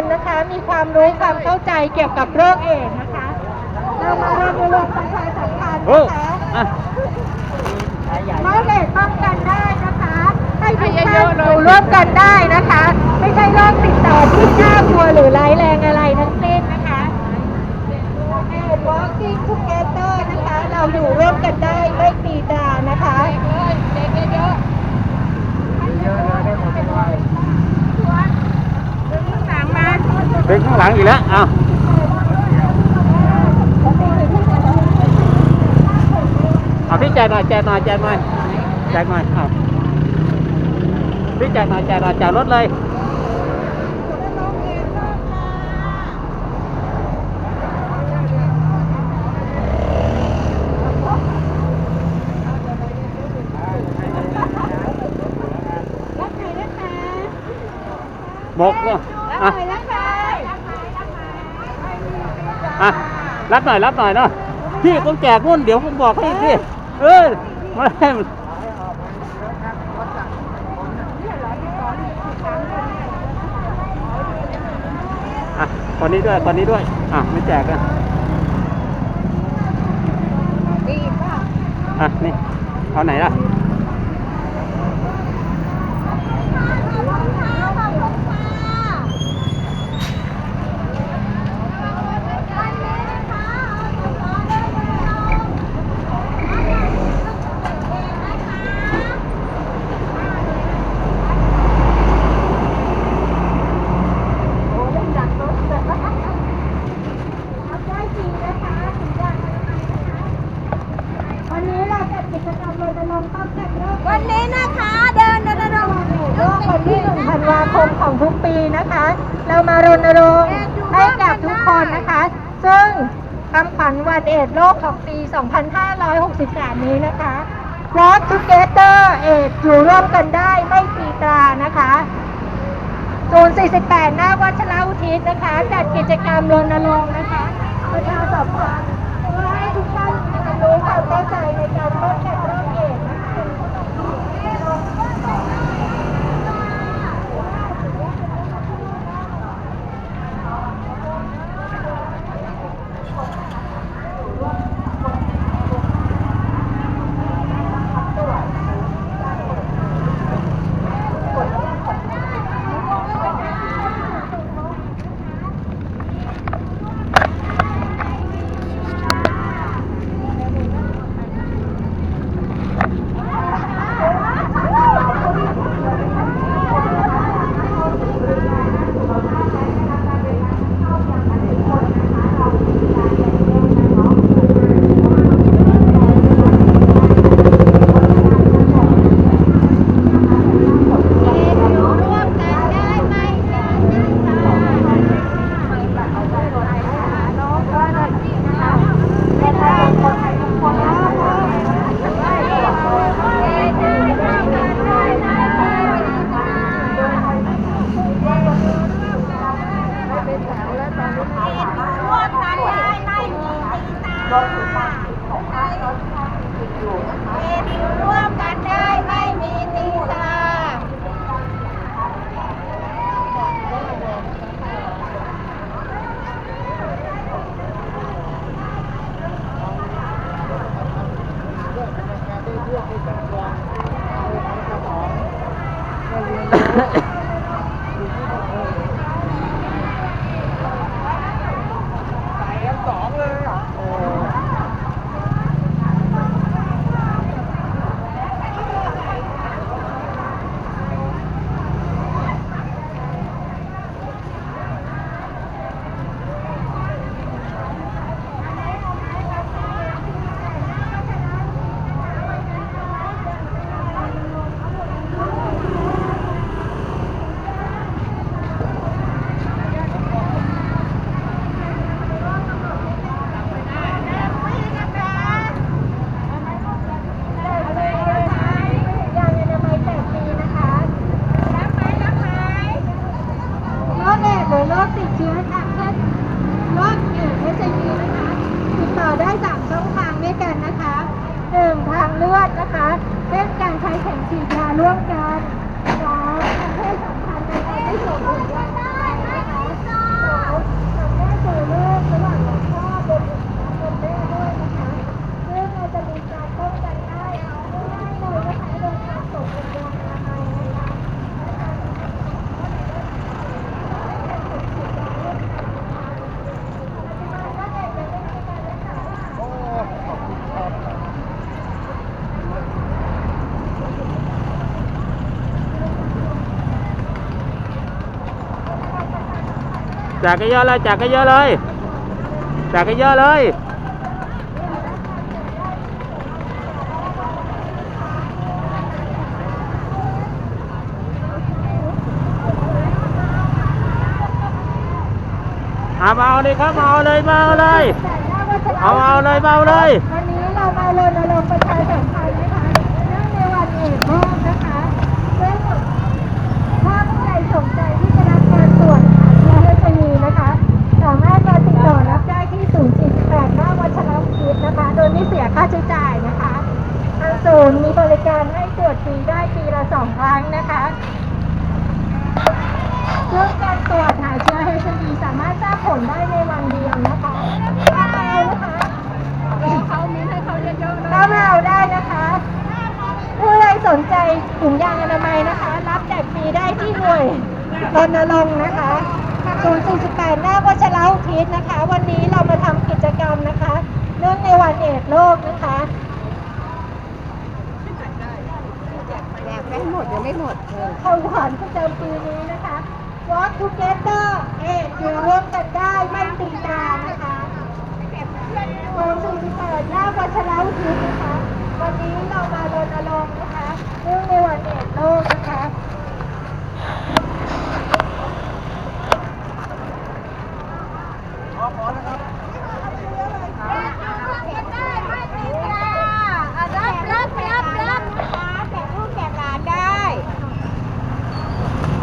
นนะคะ มีความรู้ความเข้าใจเกี่ยวกับโรคเอดส์นะคะเรามารณรงค์ประชาสัมพันธ์โอ้นะคะอะโรคเอดส์ป้องกันได้นะคะ ให้ทุกท่านอยู่ร่วมกันได้นะคะ ไม่ใช่โรคติดต่อที่น่ากลัวหรือร้ายแรงอะไรทั้งสิ้นนะคะเอด walking together นะคะ เราอยู่ร่วมกันได้ไม่ตีตรานะคะ เป็นข้างหลังอีกแล้วอ้าวเอาพี่แจกหน่อยแจกหน่อยแจกหน่อยแจกหน่อยเอาพี่แจกหน่อยแจกหน่อยแจกรถเลย รับหน่อยนะคะ บกก็ รับห อะ น่อยนะคะ อะ รับหน่อยรับหน่อยเนาะพี่ผมแจกนู่นเดี๋ยวผมบอกให้อีกทีเออมาให้มันอะคนนี้ด้วยคนนี้ด้วย อะ ไม่แจกอะดีป่ะอะ นี่ เอาไหนล่ะ โอ้เล่นดักรถเลยทำได้จริงนะคะถึงอยากอะไรนะคะวันนี้เราจัดกิจกรรมรณรงค์ป้องกันโรค วันนี้นะคะเดินเดินเดิน โรควันที่1ธันวาคมของทุกปีนะคะ เรามารณรงค์ให้กับทุกคนนะคะ ซึ่งคำขวัญวันเอดโลกของปี 2563 นี้นะคะ Walk Together เอดอยู่ร่วมกันได้ไม่ตีตรานะคะศูนย์48 หน้าวัชรอุทิศนะคะ จัดกิจกรรมรณรงค์นะคะประชาสัมพันธ์เพื่อให้ทุกท่านมีความรู้ความเข้าใจในการป้องกันโรคเอดส์นะคะ ร่วมกันได้ไม่ตีตราร่วมกันได้ไม่มี ตีตาเอดิวร่วมกันได้ไม่มีตีตา ร ร่วมกันสองทำให้สัมพันธ์ในการไม่ส่งผลยังไงนะคะสามทำให้เจอเลิกระหว่างหลวงพ่อเด็กและคนแม่ด้วยนะคะซึ่งเราจะมีการป้องกันได้ง่ายๆเลยนะคะโดยการส่งผลยางอนามัยนะคะ แจกกันเยอะเลยแจกกันเยอะเลยแจกกันเยอะเลยเอามาเอาเลยครับเอาเลยมาเอาเลยเอาเอาเลยมาเอาเลยวันนี้เรามารณรงค์ประชาสัมพันธ์นะคะเนื่องในวันเอกโลกนะคะซึ่งถ้าผู้ใดสนใจที่จะรับการตรวจหาเชื้อ HIV นะคะ สามารถมาติดต่อรับได้ที่048หน้าวัชรพิษนะคะ โดยไม่เสียค่าใช้จ่ายนะคะทางศูนย์มีบริการให้ตรวจฟรีได้ปีละสองครั้งนะคะซึ่งการตรวจหาเชื้อ HIV สามารถทราบผลได้ในวันเดียวนะคะถ้าเรานะคะเขามีให้เขาเยอะๆเลยเข้ามาเอาได้นะคะ ผู้ใดสนใจถุงยางอนามัยนะคะ รับแจกฟรีได้ที่หน่วยรณรงค์นะคะ 048 หน้าวัชรอุทิศนะคะ วันนี้เรามาทำกิจกรรมนะคะ เนื่องในวันเอดส์โลกนะคะแจกไม่หมดยังไม่หมดเออคำขวัญประจำปีนี้นะคะ Walk Together เอดอยู่ร่วมกันได้ไม่ตีตานะคะโรงสูติเปิดหน้าวัชรอุทิศนะคะ วันนี้เรามารณรงค์นะคะ เนื่องในวันเอดส์โลกนะคะ รับรับรับรับนะคะแจกลูกแจกหลานได้ เอ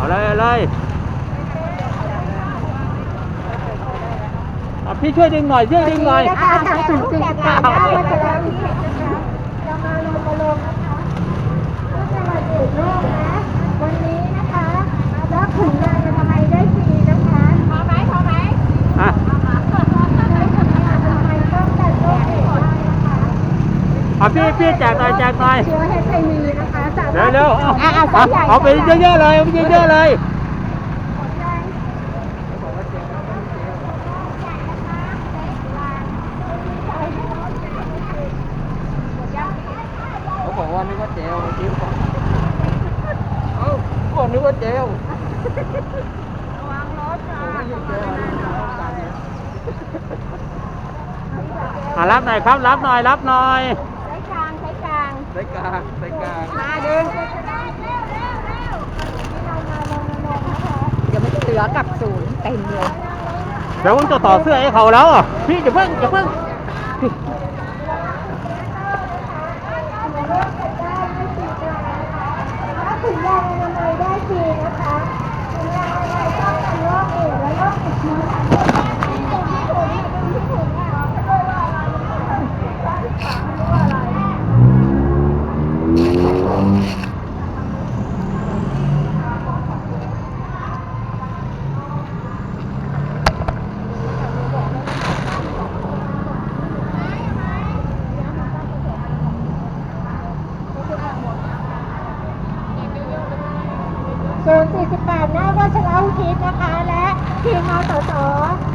าเลยเอาเลยเอาพี่ช่วยดึงหน่อยช่วยดึงหน่อย นะคะทางศูนย์สื่อสารหน้าวัชรวิทย์นะคะจะมารณรงค์นะคะเพื่อในวันเด็กโลกนะ วันนี้นะคะรับถุงยางอนามัยได้ฟรีนะคะ พอไหมพอไหม อะ ใช้ถุงยางอนามัยป้องกันโรคเอดส์ได้นะคะ เอาพี่พี่แจกหน่อยแจกหน่อยเชื้อ HIV นะคะสาเร็มาวรถเร็วติดเอาต่อเอาเอาไปเยอะๆเลยเอาไปเยอะๆเลยเขาบอกว่านึกว่าเจลจิ้มก่อนเอ้าก่อนนึกว่าเจลอะรับหน่อยครับรับหน่อยรับหน่อยใช้กลางใสายกลางสายกลางมาดึงเดี๋ยวมันจะเหลือกับศูนย์เต็มเลย เดี๋ยวผมจะต่อเสื้อให้เขาแล้วอะพี่อย่าเพิ่งอย่าเพิ่ง รับถุงยางอนามัยได้ฟรีนะคะถุงยางอนามัยป้องกันโรคเอดส์และโรคติดเชื้อทางเดินหายใจตรงที่ถุงเนี่ยตรงที่ถุงเนี่ยด้วยว่าอะไร 048หน้า